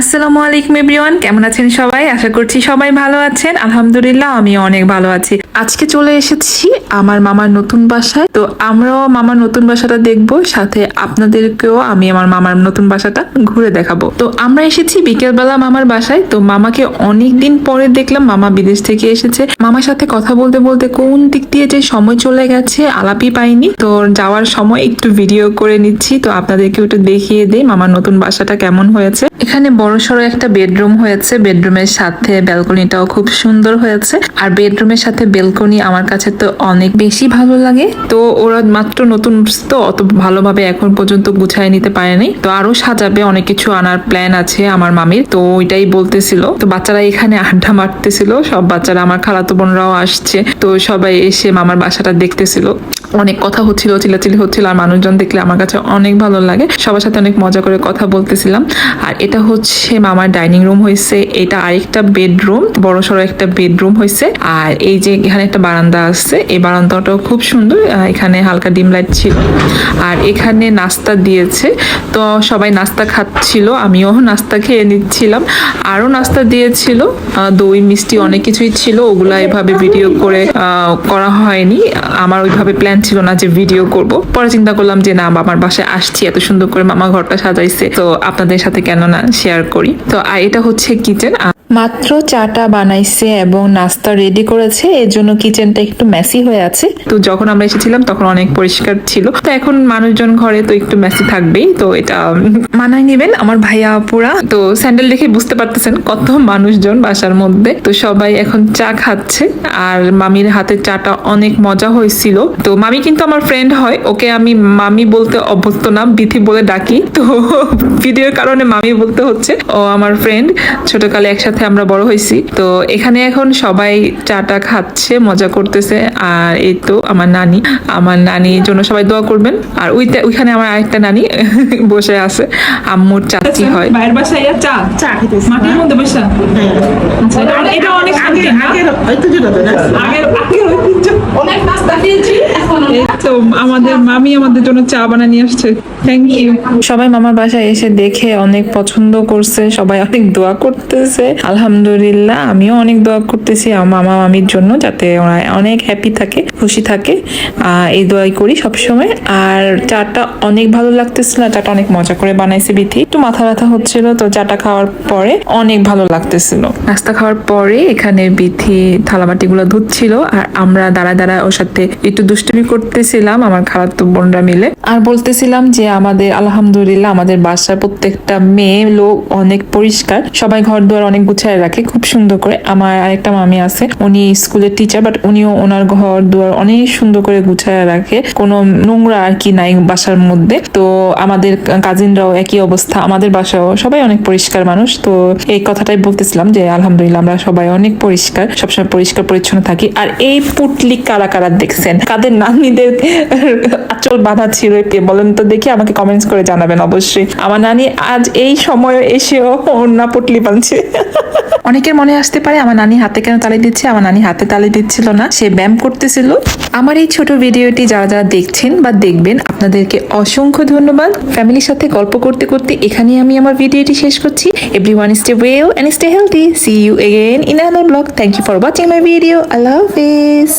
আসসালামু আলাইকুম এভরিওয়ান, কেমন আছেন সবাই? আশা করছি সবাই ভালো আছেন। আলহামদুলিল্লাহ আমি অনেক ভালো আছি। আজকে চলে এসেছি আমার মামার নতুন বাসায়। তো আমরাও মামার নতুন বাসাটা দেখব, সাথে আপনাদেরকেও আমি আমার মামার নতুন বাসাটা ঘুরে দেখাবো। তো আমরা এসেছি বিকেলবেলা মামার বাসায়। তো মামাকে অনেক দিন পরে দেখলাম, মামা বিদেশ থেকে এসেছে। মামার সাথে কথা বলতে বলতে কোন দিক দিয়ে যে সময় চলে গেছে আলাপই পাইনি। তো যাওয়ার সময় একটু ভিডিও করে নিচ্ছি। তো আপনাদেরকে একটু দেখিয়ে দিই মামার নতুন বাসাটা কেমন হয়েছে। এখানে বড় সড়ো একটা বেডরুম হয়েছে। বেডরুমের সাথে ব্যালকনিটাও খুব সুন্দর হয়েছে। আর বেডরুমের সাথে বেলকনি আমার কাছে তো অনেক বেশি ভালো লাগে। তো ওরা মাত্র নতুন তো অত ভালোভাবে এখন পর্যন্ত গুছায় নিতে পারেনি। তো আরও সাজাবে, অনেক কিছু আনার প্ল্যান আছে আমার মামির। তো ওইটাই বলতেছিল। তো বাচ্চারা এখানে আড্ডা মারতেছিল। সব বাচ্চারা, আমার খালাতো বোনরাও আসছে। তো সবাই এসে মামার বাসাটা দেখতেছিল। অনেক কথা হচ্ছিল, চিল্লাচিল্লি হচ্ছিল। আর মানুষজন দেখলে আমার কাছে অনেক ভালো লাগে। সবার সাথে অনেক মজা করে কথা বলতেছিলাম। আর এটা হচ্ছে মামার ডাইনিং রুম হয়েছে, এটা আরেকটা বেডরুম, বড় সড়ো একটা বেডরুম হয়েছে। আর এই যে এখানে একটা বারান্দা আছে, এই বারান্দাটাও খুব সুন্দর এখানে হালকা ডিম লাইট ছিল। আর এখানে নাস্তা দিয়েছে, তো সবাই নাস্তা খাচ্ছিল, আমিও নাস্তা খেয়ে নিচ্ছিলাম। আরও নাস্তা দিয়েছিল দই, মিষ্টি অনেক কিছুই ছিল, ওগুলা এভাবে ভিডিও করে করা হয়নি। আমার ওইভাবে প্ল্যান ছিল না যে ভিডিও করব। পরে চিন্তা করলাম যে না, মামার বাসায় আসছি, এত সুন্দর করে মামা ঘরটা সাজাইছে। তো আপনাদের সাথে কেন না শেয়ার করি। তো এটা হচ্ছে কিচেন। মাত্র চাটা বানাইছে এবং নাস্তা রেডি করেছে এর জন্য কিচেনটা একটু মেসি হয়ে আছে। তো যখন আমরা এসেছিলাম তখন অনেক পরিষ্কার ছিল। তো এখন মানুষজন ঘরে তো একটু মেসি থাকবেই। তো এটা মানায় নেবেন আমার ভাইয়া আপুরা। তো স্যান্ডেল দেখে বুঝতে পারতেছেন কত মানুষজন বাসার মধ্যে। তো সবাই এখন চা খাচ্ছে। আর মামির হাতে চাটা অনেক মজা হয়েছিল। তো মামি কিন্তু আমার ফ্রেন্ড হয়। ওকে আমি মামি বলতে অভ্যস্ত না বিথি বলে ডাকি। তো ভিডিওর কারণে মামি বলতে হচ্ছে। ও আমার ফ্রেন্ড ছোটকালে একসাথে আমরা বড় হয়েছি। তো এখানে এখন সবাই চাটা খাচ্ছে মজা করতেছে আর এই তো আমার নানি। আমার নানির জন্য সবাই দোয়া করবেন। আর ওইটা ওইখানে আমার আরেকটা নানি বসে আছে। আম্মুর চাচি হয়? বাইরের বাসায় চা চা খেতেছি মাটির মধ্যে বসা। আচ্ছা, এটা অনেক- অনেক আগে না? আগের ঐতিহ্যটা তো না আগের আগের অনেক নাস্তা খেয়েছি এখন তো আমাদের মামি আমাদের জন্য চা বানিয়ে নিয়ে আসছে। থ্যাংক ইউ সবাই মামার বাসায় এসে দেখে অনেক পছন্দ করছে, সবাই অনেক দোয়া করতেছে। আলহামদুলিল্লাহ, আমিও অনেক দোয়া করতেছি মামা মামির জন্য যাতে ওরা অনেক হ্যাপি থাকে, খুশি থাকে। এই দোয়াই করি সবসময়। আর চাটা অনেক ভালো লাগতেছিল, চাটা অনেক মজা করে বানাইছে বিথি। একটু মাথা ব্যথা হচ্ছিল, তো চাটা খাওয়ার পরে অনেক ভালো লাগতেছিল। নাস্তা খাওয়ার পরে এখানে বিথি থালাবাটিগুলো ধুচ্ছিল, আর আমরা দাঁড়া দাঁড়া ওর সাথে একটু দুষ্টুমি করতেছিলাম আমার খালাতো বোনরা মিলে। আর বলতেছিলাম যে আমাদের, আলহামদুলিল্লাহ, আমাদের বাসার প্রত্যেকটা মেয়ে লোক অনেক পরিষ্কার। সবাই ঘর দুয়ার অনেক গুছায় রাখে, খুব সুন্দর করে। আমার আরেকটা মামি আছে, উনি স্কুলের টিচার বাট উনিও ওনার ঘর দুয়ার অনেক সুন্দর করে গুছায় রাখে। কোনো নোংরা আর কি নাই বাসার মধ্যে। তো আমাদের কাজিনরাও একই অবস্থা, আমাদের বাসাও সবাই অনেক পরিষ্কার মানুষ। তো এই কথাটাই বলতেছিলাম যে, আলহামদুলিল্লাহ, আমরা সবাই অনেক পরিষ্কার, সবসময় পরিষ্কার পরিচ্ছন্ন থাকি। আর এই পুটলি কারা কারা দেখছেন? কাদের নানিদের আচল বাঁধা ছিল কে বলেন তো দেখি, আমাকে কমেন্টস করে জানাবেন অবশ্যই। আমার নানি আজ এই সময় এসেও ওড়না পুটলি বানছে। অনেকের মনে আসতে পারে, আমার নানি হাতে কেন তালি দিচ্ছে? আমার নানি হাতে তালি দিচ্ছিল না, সে ব্যায়াম করতেছিল। আমার এই ছোট ভিডিওটি যারা যারা দেখছেন বা দেখবেন, আপনাদেরকে অসংখ্য ধন্যবাদ। ফ্যামিলির সাথে গল্প করতে করতে এখানেই আমি আমার ভিডিওটি শেষ করছি। Everyone stay well and stay healthy see you again in another blog thank you for watching my video Allah Hafiz.